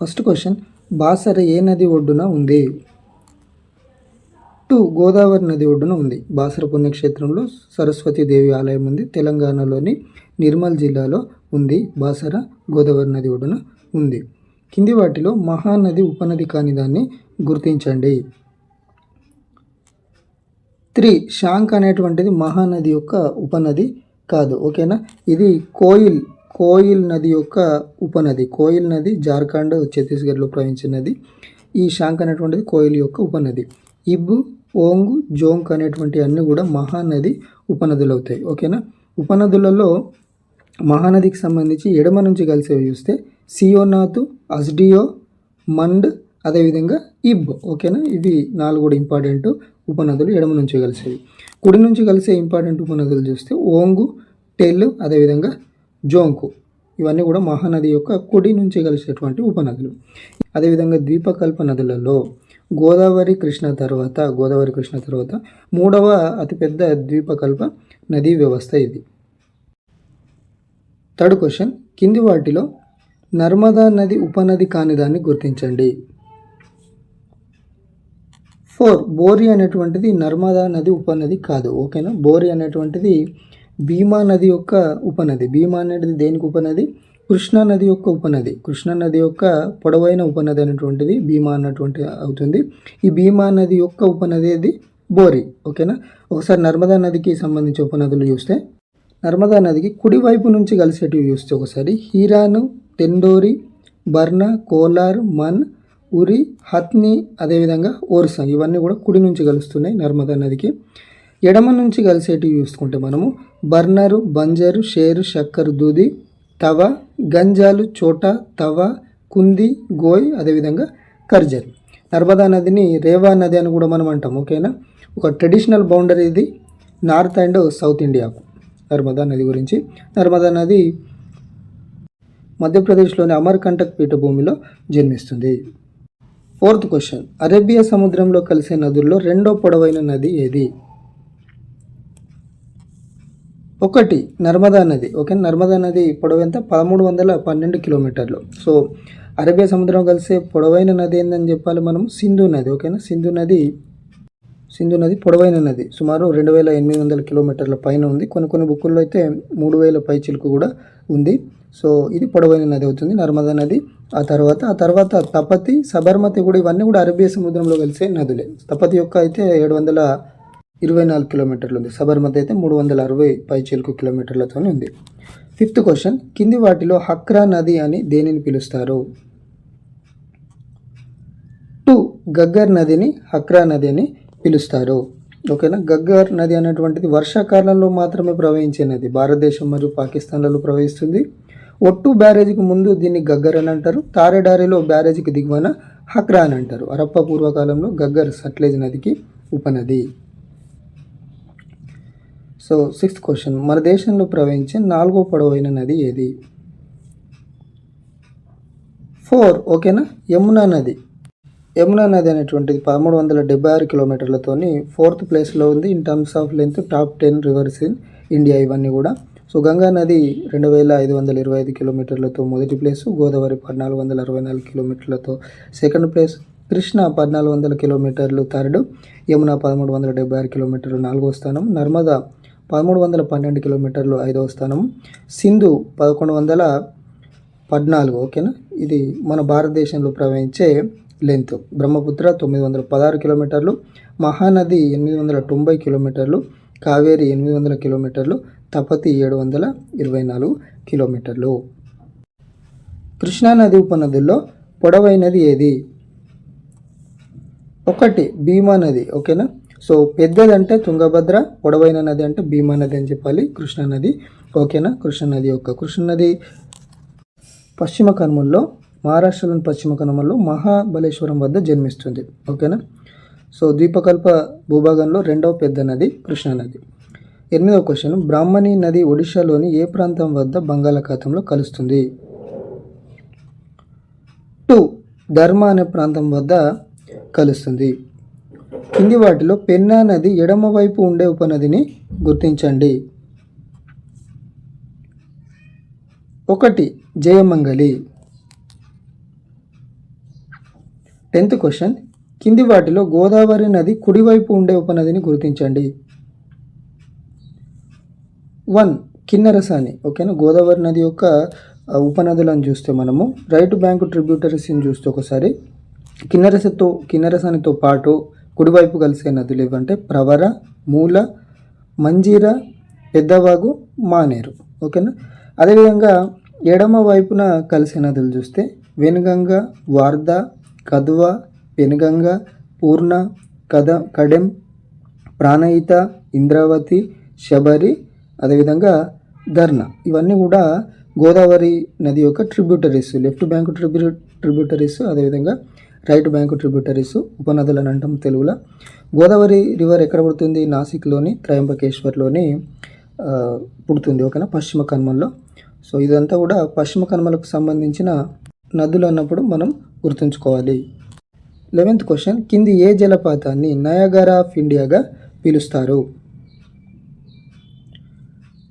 First question Basara ఏ నది ఒడ్డున ఉంది? టూ గోదావరి నది ఒడ్డున ఉంది. బాసర పుణ్యక్షేత్రంలో సరస్వతి దేవి ఆలయం ఉంది. తెలంగాణలోని నిర్మల్ జిల్లాలో ఉంది. బాసర గోదావరి నది ఒడ్డున ఉంది. కింది వాటిలో మహానది ఉపనది కాని దాన్ని గుర్తించండి. త్రీ షాంక్ అనేటువంటిది మహానది యొక్క ఉపనది కాదు. ఓకేనా? ఇది కోయిల్ కోయిల్ నది యొక్క ఉపనది. కోయిల్ నది జార్ఖండ్ ఛత్తీస్గఢ్లో ప్రవహించిన నది. ఈ షాంక్ అనేటువంటిది కోయిల్ యొక్క ఉపనది. ఇబ్బు ఓంగు జోంక్ అనేటువంటి అన్నీ కూడా మహానది ఉపనదులు అవుతాయి. ఓకేనా? ఉపనదులలో మహానదికి సంబంధించి ఎడమ నుంచి కలిసేవి చూస్తే సియోనాథు అస్డియో మండ్ అదేవిధంగా ఇబ్. ఓకేనా? ఇవి నాలుగు కూడా ఇంపార్టెంట్ ఉపనదులు ఎడమ నుంచి కలిసేవి. కుడి నుంచి కలిసే ఇంపార్టెంట్ ఉపనదులు చూస్తే ఓంగు టెల్ అదేవిధంగా జోంకు. ఇవన్నీ కూడా మహానది యొక్క కుడి నుంచి కలిసేటువంటి ఉపనదులు. అదేవిధంగా ద్వీపకల్ప నదులలో గోదావరి కృష్ణ తర్వాత గోదావరి కృష్ణ తర్వాత మూడవ అతిపెద్ద ద్వీపకల్ప నదీ వ్యవస్థ ఇది. Third question. కింది వాటిలో నర్మదా నది ఉపనది కాని దాన్ని గుర్తించండి. ఫోర్. బోరి అనేటువంటిది నర్మదా నది ఉపనది కాదు. ఓకేనా? బోరి అనేటువంటిది భీమా నది యొక్క ఉపనది. భీమా అనేది దేనికి ఉపనది? కృష్ణా నది యొక్క ఉపనది. కృష్ణా నది యొక్క పొడవైన ఉపనది అనేటువంటిది భీమా అన్నటువంటి అవుతుంది. ఈ భీమా నది యొక్క ఉపనది అది బోరి. ఓకేనా? ఒకసారి నర్మదా నదికి సంబంధించి ఉపనదులు చూస్తే. నర్మదా నదికి కుడివైపు నుంచి కలిసేటివి చూస్తే ఒకసారి. హీరాను తెండోరి బర్నా కోలార్ మన్ ఉరి హత్ని అదేవిధంగా ఓర్సా ఇవన్నీ కూడా కుడి నుంచి కలుస్తున్నాయి నర్మదా నదికి. ఎడమ నుంచి కలిసేటివి చూసుకుంటే మనము బర్నరు బంజరు షేరు షక్కరు దూది తవ గంజాలు చోట తవ కుంది గోయ్ అదేవిధంగా కర్జర్ నర్మదా నదిని రేవా నది అని కూడా మనం అంటాం ఓకేనా? ఒక ట్రెడిషనల్ బౌండరీ ఇది నార్త్ అండ్ సౌత్ ఇండియాకు. నర్మదా నది గురించి. నర్మదా నది మధ్యప్రదేశ్లోని అమర్కంటక్ పీఠభూమిలో జన్మిస్తుంది. Fourth question. అరేబియా సముద్రంలో కలిసే నదుల్లో రెండో పొడవైన నది ఏది? ఒకటి నర్మదా నది ఓకే? నర్మదా నది పొడవు ఎంత? పదమూడు వందల పన్నెండు కిలోమీటర్లు. సో అరేబియా సముద్రం కలిసే పొడవైన నది ఏందని చెప్పాలి మనం సింధు నది ఓకేనా సింధు నది సింధు నది పొడవైన నది. సుమారు రెండు వేల ఎనిమిది వందల కిలోమీటర్ల పైన ఉంది. కొన్ని కొన్ని బుక్కుల్లో అయితే మూడు వేల పై చిలుకు కూడా ఉంది. సో ఇది పొడవైన నది అవుతుంది నర్మదా నది. ఆ తర్వాత ఆ తర్వాత తపతి సబర్మతి కూడా ఇవన్నీ కూడా అరేబియా సముద్రంలో కలిసే నదులే. తపతి యొక్క అయితే ఏడు వందల ఇరవై నాలుగు కిలోమీటర్లు ఉంది. సబర్మతి అయితే మూడు వందల అరవై పై చిలుకు కిలోమీటర్లతో ఉంది. ఫిఫ్త్ క్వశ్చన్ కింది వాటిలో హక్రా నది అని దేనిని పిలుస్తారు? టూ గగ్గర్ నదిని హక్రా నది అని పిలుస్తారు. ఓకేనా? గగ్గర్ నది అనేటువంటిది వర్షాకాలంలో మాత్రమే ప్రవహించే నది. భారతదేశం మరియు పాకిస్తాన్లలో ప్రవహిస్తుంది. ఒట్టు బ్యారేజీకి ముందు దీన్ని గగ్గర్ అని అంటారు. తారెడారిలో బ్యారేజీకి దిగువన హక్రా అని అంటారు. హరప్ప పూర్వకాలంలో గగ్గర్ సట్లేజ్ నదికి ఉపనది. So sixth question. మన దేశంలో ప్రవహించే నాలుగో పొడవైన నది ఏది? ఫోర్ ఓకేనా? యమునా నది. యమునా నది అనేటువంటిది పదమూడు వందల డెబ్బై ఆరు కిలోమీటర్లతోని ఫోర్త్ ప్లేస్లో ఉంది in terms of length top ten rivers in India ఇవన్నీ కూడా. సో గంగా నది రెండు వేల ఐదు వందల ఇరవై ఐదు కిలోమీటర్లతో మొదటి ప్లేసు గోదావరి పద్నాలుగు వందల అరవై నాలుగు కిలోమీటర్లతో సెకండ్ ప్లేస్ కృష్ణ పద్నాలుగు వందల కిలోమీటర్లు థర్డ్ యమున పదమూడు వందల డెబ్బై ఆరు కిలోమీటర్లు నాలుగో స్థానం నర్మదా పదమూడు వందల పన్నెండు కిలోమీటర్లు ఐదవ స్థానం. సింధు పదకొండు వందల పద్నాలుగు ఓకేనా? ఇది మన భారతదేశంలో ప్రవహించే లెంత్ బ్రహ్మపుత్ర తొమ్మిది వందల పదహారు కిలోమీటర్లు మహానది ఎనిమిది వందల తొంభై కిలోమీటర్లు కావేరి ఎనిమిది వందల కిలోమీటర్లు తపతి ఏడు వందల ఇరవై నాలుగు కిలోమీటర్లు. కృష్ణానది ఉపనదుల్లో పొడవైనది ఏది? ఒకటి భీమా నది ఓకేనా? సో పెద్దదంటే తుంగభద్ర పొడవైన నది అంటే భీమా నది అని చెప్పాలి కృష్ణానది ఓకేనా? కృష్ణా నది యొక్క కృష్ణానది పశ్చిమ కనుమల్లో మహారాష్ట్రలోని పశ్చిమ కనుమల్లో మహాబలేశ్వరం వద్ద జన్మిస్తుంది. ఓకేనా? సో ద్వీపకల్ప భూభాగంలో రెండవ పెద్ద నది కృష్ణానది ఎనిమిదవ క్వశ్చన్. బ్రాహ్మణి నది ఒడిశాలోని ఏ ప్రాంతం వద్ద బంగాళాఖాతంలో కలుస్తుంది? టూ. ధర్మ అనే ప్రాంతం వద్ద కలుస్తుంది. కింది వాటిలో పెన్నా నది ఎడమవైపు ఉండే ఉపనదిని గుర్తించండి. ఒకటి జయమంగళి టెన్త్ క్వశ్చన్. కింది వాటిలో గోదావరి నది కుడివైపు ఉండే ఉపనదిని గుర్తించండి. వన్ కిన్నెరసాని. ఓకేనా? గోదావరి నది యొక్క ఉపనదులను చూస్తే మనము రైట్ బ్యాంకు ట్రిబ్యూటరీస్ని చూస్తే ఒకసారి కిన్నెరసతో కిన్నెరసానితో పాటు కుడివైపు కలిసే నదులు ఏవంటే ప్రవర మూల మంజీర పెద్దవాగు మానేరు. ఓకేనా? అదేవిధంగా ఎడమ వైపున కలిసే నదులు చూస్తే వెనుగంగ వార్ధ కదువ పెనుగంగ పూర్ణ కద కడెం ప్రాణయిత ఇంద్రావతి శబరి అదేవిధంగా ధర్ణ ఇవన్నీ కూడా గోదావరి నది యొక్క ట్రిబ్యూటరీస్ లెఫ్ట్ బ్యాంకు ట్రిబ్యూ ట్రిబ్యూటరీస్ అదేవిధంగా రైట్ బ్యాంకు ట్రిబ్యూటరీస్ ఉపనదులు అని అంటాం తెలుగులో. గోదావరి రివర్ ఎక్కడ పుడుతుంది? నాసిక్లోని త్రయంబకేశ్వర్లోని పుడుతుంది ఓకేనా? పశ్చిమ కనుమల్లో. సో ఇదంతా కూడా పశ్చిమ కనుమలకు సంబంధించిన నదులు అన్నప్పుడు మనం గుర్తుంచుకోవాలి. లెవెంత్ క్వశ్చన్ కింది ఏ జలపాతాన్ని నయగారా ఆఫ్ ఇండియాగా పిలుస్తారు?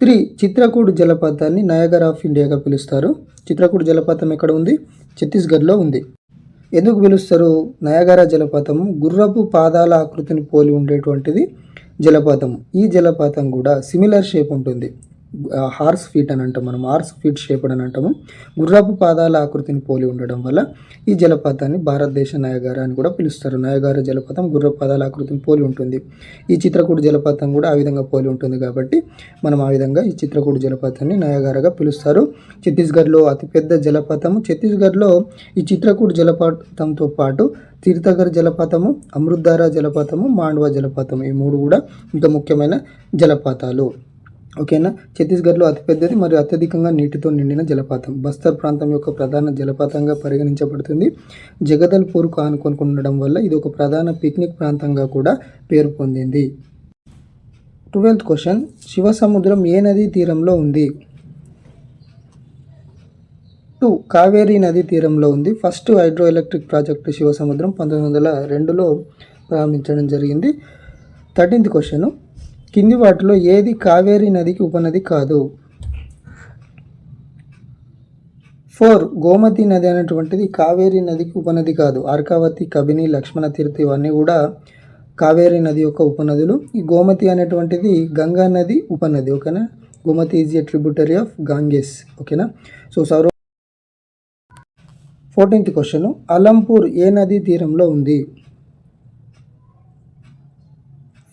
త్రీ చిత్రకూట్ జలపాతాన్ని నయగర్ ఆఫ్ ఇండియాగా పిలుస్తారు. చిత్రకూట్ జలపాతం ఎక్కడ ఉంది? ఛత్తీస్గఢ్లో ఉంది. ఎందుకు పిలుస్తారు? నయాగార జలపాతము గుర్రపు పాదాల ఆకృతిని పోలి ఉండేటువంటిది జలపాతం ఈ జలపాతం కూడా సిమిలర్ షేప్ ఉంటుంది. హార్స్ ఫీట్ అని అంటాం మనం హార్స్ ఫీట్ షేప్ అని అంటాము. గుర్రపు పాదాల ఆకృతిని పోలి ఉండడం వల్ల ఈ జలపాతాన్ని భారతదేశ నయగారా అని కూడా పిలుస్తారు. నయగార జలపాతం గుర్రపు పాదాల ఆకృతిని పోలి ఉంటుంది. ఈ చిత్రకూడు జలపాతం కూడా ఆ విధంగా పోలి ఉంటుంది కాబట్టి మనం ఆ విధంగా ఈ చిత్రకూడు జలపాతాన్ని నయగారగా పిలుస్తారు. ఛత్తీస్గఢ్లో అతిపెద్ద జలపాతము. ఛత్తీస్గఢ్లో ఈ చిత్రకూడు జలపాతంతో పాటు తీర్థగర్ జలపాతము అమృద్ధార జలపాతము మాండవ జలపాతం ఈ మూడు కూడా ఇంకా ముఖ్యమైన జలపాతాలు. ఓకేనా? ఛత్తీస్గఢ్లో అతిపెద్దది మరియు అత్యధికంగా నీటితో నిండిన జలపాతం. బస్తర్ ప్రాంతం యొక్క ప్రధాన జలపాతంగా పరిగణించబడుతుంది. జగదల్పూర్కు ఆనుకొని ఉండడం వల్ల ఇది ఒక ప్రధాన పిక్నిక్ ప్రాంతంగా కూడా పేరు పొందింది. Twelfth question. శివ సముద్రం ఏ నదీ తీరంలో ఉంది? టూ. కావేరీ నదీ తీరంలో ఉంది. First hydro electric project Shiva Samudram పంతొమ్మిది వందల రెండులో ప్రారంభించడం జరిగింది. Thirteenth question. కింది వాటిలో ఏది కావేరీ నదికి ఉపనది కాదు. ఫోర్ గోమతి నది అనేటువంటిది కావేరీ నదికి ఉపనది కాదు. అర్కావతి కబిని లక్ష్మణ తీర్థ ఇవన్నీ కూడా కావేరీ నది యొక్క ఉపనదులు. ఈ గోమతి అనేటువంటిది గంగా నది ఉపనది ఓకేనా? Gomati is a tributary of Ganges ఓకేనా? సో సౌర ఫోర్టీన్త్ క్వశ్చన్ అలంపూర్ ఏ నదీ తీరంలో ఉంది?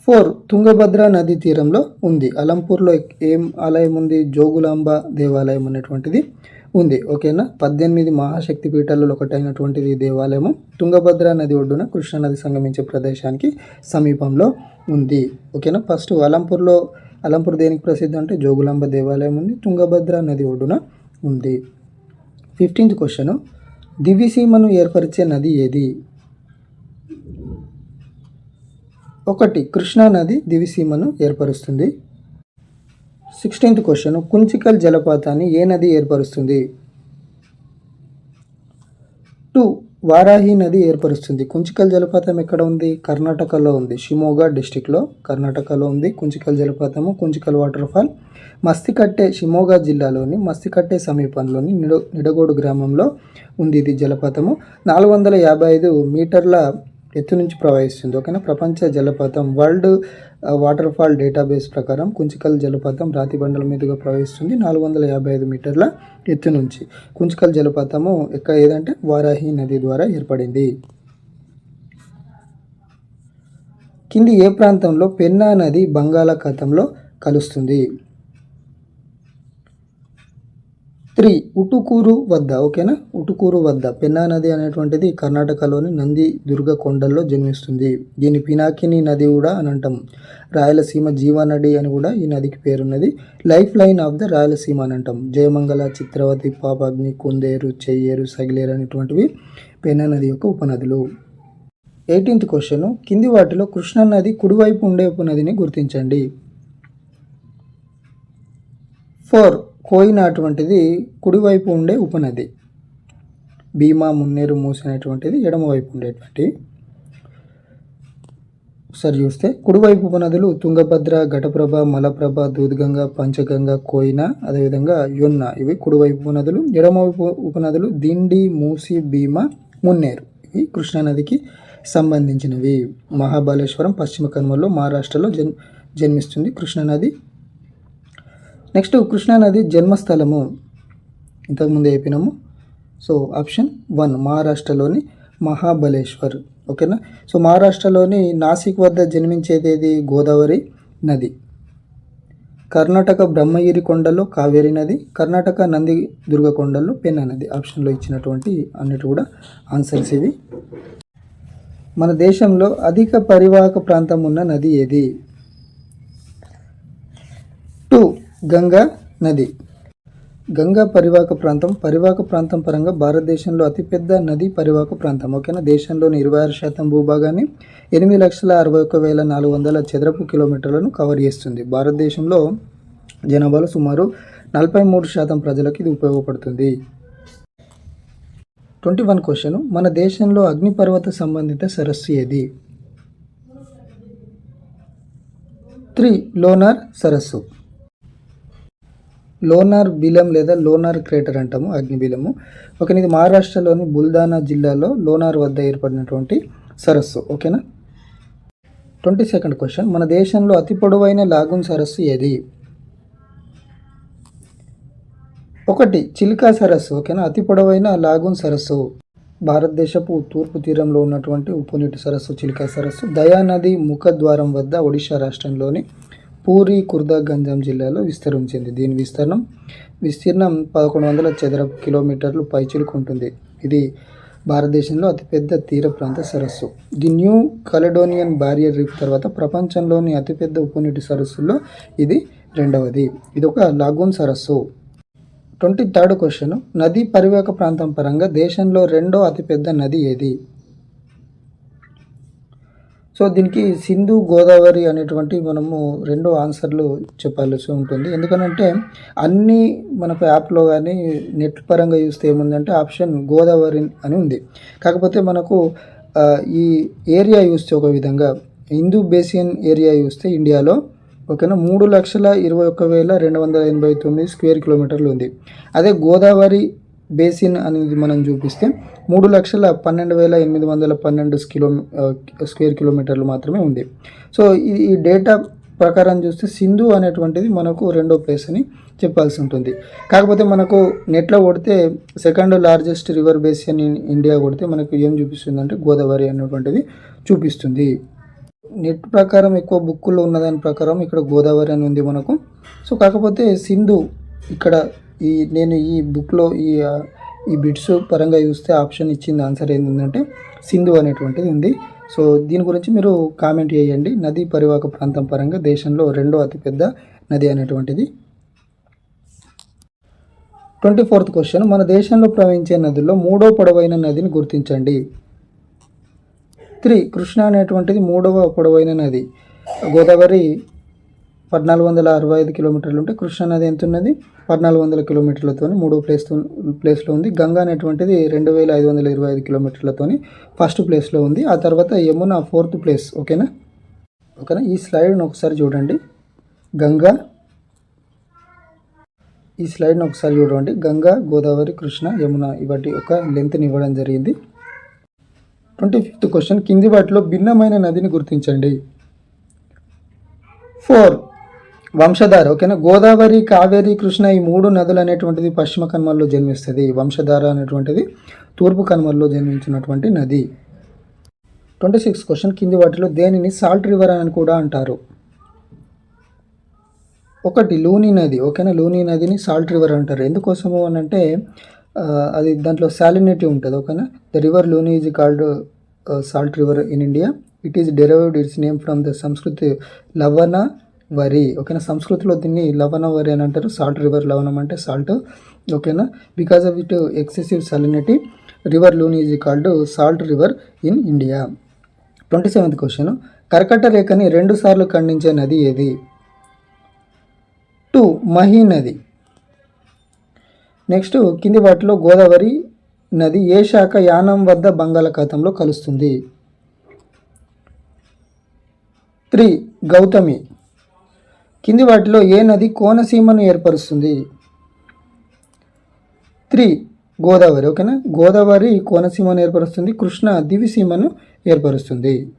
ఫోర్ తుంగభద్ర నదీ తీరంలో ఉంది. అలంపూర్లో ఏం ఆలయం ఉంది? జోగులాంబ దేవాలయం అనేటువంటిది ఉంది. ఓకేనా? పద్దెనిమిది మహాశక్తి పీఠాలలో ఒకటైనటువంటిది దేవాలయము. తుంగభద్ర నది ఒడ్డున కృష్ణా నది సంగమించే ప్రదేశానికి సమీపంలో ఉంది. ఓకేనా? ఫస్ట్ అలంపూర్లో అలంపూర్ దేనికి ప్రసిద్ధి అంటే జోగులాంబ దేవాలయం ఉంది. తుంగభద్ర నది ఒడ్డున ఉంది. Fifteenth question. దివ్యసీమను ఏర్పరిచే నది ఏది? ఒకటి కృష్ణా నది దివిసీమను ఏర్పరుస్తుంది. సిక్స్టీన్త్ క్వశ్చన్ కుంచికల్ జలపాతాన్ని ఏ నది ఏర్పరుస్తుంది? టూ వారాహి నది ఏర్పరుస్తుంది. కుంచికల్ జలపాతం ఎక్కడ ఉంది? కర్ణాటకలో ఉంది. షిమోగా డిస్టిక్లో కర్ణాటకలో ఉంది. కుంచికల్ జలపాతము కుంచికల్ వాటర్ ఫాల్ మస్తికట్టె షిమోగా జిల్లాలోని మస్తికట్టె సమీపంలోని నిడ నిడగోడు గ్రామంలో ఉంది ఇది జలపాతము. నాలుగు వందల యాభై ఐదు మీటర్ల ఎత్తు నుంచి ప్రవహిస్తుంది. ఓకేనా? ప్రపంచ జలపాతం వరల్డ్ వాటర్ ఫాల్ డేటాబేస్ ప్రకారం కుంచికల్ జలపాతం రాతి బండల మీదుగా ప్రవహిస్తుంది. నాలుగు వందల యాభై ఐదు మీటర్ల ఎత్తు నుంచి. కుంచికల్ జలపాతము ఎక్కడ ఏదంటే వారాహి నది ద్వారా ఏర్పడింది. కింది ఏ ప్రాంతంలో పెన్నా నది బంగాళాఖాతంలో కలుస్తుంది? త్రీ ఉటుకూరు వద్ద ఓకేనా? ఉటుకూరు వద్ద పెన్నా నది అనేటువంటిది కర్ణాటకలోని నంది దుర్గ కొండల్లో జన్మిస్తుంది. దీని పినాకిని నది కూడా అని అంటాం. రాయలసీమ జీవానది అని కూడా ఈ నదికి పేరున్నది. Life line of the Rayalaseema అని అంటాం. జయమంగళ చిత్రవతి పాపాగ్ని కుందేరు చెయ్యేరు సగిలేరు అనేటువంటివి పెన్నా నది యొక్క ఉపనదులు. ఎయిటీన్త్ క్వశ్చన్ కింది వాటిలో కృష్ణా నది కుడివైపు ఉండే ఉపనదిని గుర్తించండి. ఫోర్ కోయిన అటువంటిది కుడివైపు ఉండే ఉపనది. భీమా మున్నేరు మూసినటువంటిది ఎడమవైపు ఉండేటువంటి. ఒకసారి చూస్తే కుడివైపు ఉపనదులు తుంగభద్ర ఘటప్రభ మలప్రభ దూద్గంగ పంచగంగ కోయిన అదేవిధంగా యొన్న. ఇవి కుడివైపు ఉపనదులు ఎడమవైపు ఉపనదులు దిండి మూసి భీమా మున్నేరు. ఇవి కృష్ణానదికి సంబంధించినవి. మహాబలేశ్వరం పశ్చిమ కనుమల్లో మహారాష్ట్రలో జన్ జన్మిస్తుంది కృష్ణానది నెక్స్ట్ కృష్ణానది జన్మస్థలము. ఇంతకుముందు చెప్పినాము. సో ఆప్షన్ వన్ మహారాష్ట్రలోని మహాబలేశ్వర్. ఓకేనా? సో మహారాష్ట్రలోని నాసిక్ వద్ద జన్మించేది ఏది? గోదావరి నది. కర్ణాటక బ్రహ్మగిరి కొండలో కావేరి నది కర్ణాటక నంది దుర్గ కొండల్లో పెన్నా నది. ఆప్షన్లో ఇచ్చినటువంటి అన్నిటి కూడా ఆన్సర్స్ ఇవి. మన దేశంలో అధిక పరివాహక ప్రాంతం ఉన్న నది ఏది టూ గంగా నది. గంగా పరివాహక ప్రాంతం పరివాహక ప్రాంతం పరంగా భారతదేశంలో అతిపెద్ద నది పరివాహక ప్రాంతం. ఓకేనా? దేశంలోని ఇరవై ఆరు శాతం భూభాగాన్ని ఎనిమిది లక్షల అరవై ఒక్క వేల నాలుగు వందల చదరపు కిలోమీటర్లను కవర్ చేస్తుంది. భారతదేశంలో జనాభాలో సుమారు నలభై మూడు శాతం ప్రజలకు ఇది ఉపయోగపడుతుంది. Twenty one question. మన దేశంలో అగ్నిపర్వత సంబంధిత సరస్సు ఏది? త్రీ లోనార్ సరస్సు. లోనార్ బిలం లేదా లోనార్ క్రేటర్ అంటాము అగ్నిబిలము. ఓకేనా ఇది మహారాష్ట్రలోని బుల్దానా జిల్లాలో లోనార్ వద్ద ఏర్పడినటువంటి సరస్సు ఓకేనా? Twenty second question. మన దేశంలో అతి పొడవైన లాగున్ సరస్సు ఏది? ఒకటి చిల్కా సరస్సు ఓకేనా? అతి పొడవైన లాగున్ సరస్సు. భారతదేశపు తూర్పు తీరంలో ఉన్నటువంటి ఉప్పునీటి సరస్సు చిల్కా సరస్సు. దయానది ముఖద్వారం వద్ద ఒడిశా రాష్ట్రంలోని పూరి కుర్దా గంజాం జిల్లాలో విస్తరించింది దీని విస్తీర్ణం విస్తీర్ణం పదకొండు వందల చదరపు కిలోమీటర్లు పైచిలుకు ఉంటుంది. ఇది భారతదేశంలో అతిపెద్ద తీర ప్రాంత సరస్సు. The new Caledonian barrier reef తర్వాత ప్రపంచంలోని అతిపెద్ద ఉపనీటి సరస్సుల్లో ఇది రెండవది. ఇది ఒక లాగూన్ సరస్సు. Twenty third question. నదీ పరివాహక ప్రాంతం పరంగా దేశంలో రెండో అతిపెద్ద నది ఏది? సో దీనికి సింధు గోదావరి అనేటువంటి మనము రెండు ఆన్సర్లు చెప్పాల్సి ఉంటుంది. ఎందుకనంటే అన్ని మనకు యాప్లో కానీ నెట్ పరంగా చూస్తే ఏముందంటే ఆప్షన్ గోదావరి అని ఉంది. కాకపోతే మనకు ఈ ఏరియా చూస్తే ఒక విధంగా హిందూ బేసియన్ ఏరియా చూస్తే ఇండియాలో ఓకేనా మూడు లక్షల ఇరవై ఒక్క వేల రెండు వందల ఎనభై తొమ్మిది స్క్వేర్ కిలోమీటర్లు ఉంది. అదే గోదావరి బేసిన్ అనేది మనం చూపిస్తే మూడు లక్షల పన్నెండు వేల ఎనిమిది వందల పన్నెండు కిలో స్క్వేర్ కిలోమీటర్లు మాత్రమే ఉంది. సో ఈ ఈ డేటా ప్రకారం చూస్తే సింధు అనేటువంటిది మనకు రెండో ప్లేస్ అని చెప్పాల్సి ఉంటుంది. కాకపోతే మనకు నెట్లో కొడితే second largest river basin in India కొడితే మనకు ఏం చూపిస్తుంది అంటే గోదావరి అనేటువంటిది చూపిస్తుంది. నెట్ ప్రకారం ఎక్కువ బుక్కుల్లో ఉన్నదాని ప్రకారం ఇక్కడ గోదావరి అని ఉంది మనకు. సో కాకపోతే సింధు ఇక్కడ ఈ నేను ఈ బుక్లో ఈ ఈ బిట్స్ పరంగా చూస్తే ఆప్షన్ ఇచ్చింది ఆన్సర్ ఏంటంటే సింధు అనేటువంటిది ఉంది. సో దీని గురించి మీరు కామెంట్ చేయండి. నదీ పరివాహక ప్రాంతం పరంగా దేశంలో రెండో అతిపెద్ద నది అనేటువంటిది. Twenty fourth question. మన దేశంలో ప్రవహించే నదుల్లో మూడో పొడవైన నదిని గుర్తించండి. త్రీ. కృష్ణ అనేటువంటిది మూడవ పొడవైన నది. గోదావరి పద్నాలుగు వందల అరవై ఐదు కిలోమీటర్లు ఉంటే కృష్ణానది ఎంత ఉన్నది? పద్నాలుగు వందల కిలోమీటర్లతో మూడో ప్లేస్ ప్లేస్లో ఉంది. గంగా అనేటువంటిది రెండు వేల ఐదు వందల ఇరవై ఐదు కిలోమీటర్లతోని ఫస్ట్ ప్లేస్లో ఉంది. ఆ తర్వాత యమున ఫోర్త్ ప్లేస్ ఓకేనా? ఓకేనా? ఈ స్లైడ్ని ఒకసారి చూడండి. గంగా ఈ స్లైడ్ని ఒకసారి చూడండి. గంగా గోదావరి కృష్ణ యమున ఇవాటి ఒక లెంత్ని ఇవ్వడం జరిగింది. Twenty fifth question. కింది వాటిలో భిన్నమైన నదిని గుర్తించండి. ఫోర్. వంశధార ఓకేనా? గోదావరి కావేరి కృష్ణ ఈ మూడు నదులు అనేటువంటిది పశ్చిమ కనుమల్లో జన్మిస్తుంది. వంశధార అనేటువంటిది తూర్పు కనుమల్లో జన్మించినటువంటి నది. ట్వంటీ సిక్స్ క్వశ్చన్ కింది వాటిలో దేనిని సాల్ట్ రివర్ అని కూడా అంటారు? ఒకటి లూని నది ఓకేనా? లూని నదిని సాల్ట్ రివర్ అంటారు. ఎందుకోసము అని అంటే అది దాంట్లో సాలినిటీ ఉంటుంది ఓకేనా? The river Luni is called salt river in India it is derived its name from the Sanskrit లవణ వరి ఓకేనా? సంస్కృతిలో దీన్ని లవణ వరి అని అంటారు. సాల్ట్ రివర్ లవణం అంటే సాల్ట్ ఓకేనా? Because of it excessive salinity river Luni is called salt river in India twenty seventh question కర్కట రేఖని రెండు సార్లు ఖండించే నది ఏది? టూ మహీ నది. నెక్స్ట్ కింది వాటిలో గోదావరి నది ఏ శాఖ యానం వద్ద బంగాళాఖాతంలో కలుస్తుంది? త్రీ గౌతమి. కింది వాటిలో ఏ నది కోనసీమను ఏర్పరుస్తుంది? త్రీ గోదావరి ఓకేనా? గోదావరి కోనసీమను ఏర్పరుస్తుంది కృష్ణ దివిసీమను ఏర్పరుస్తుంది.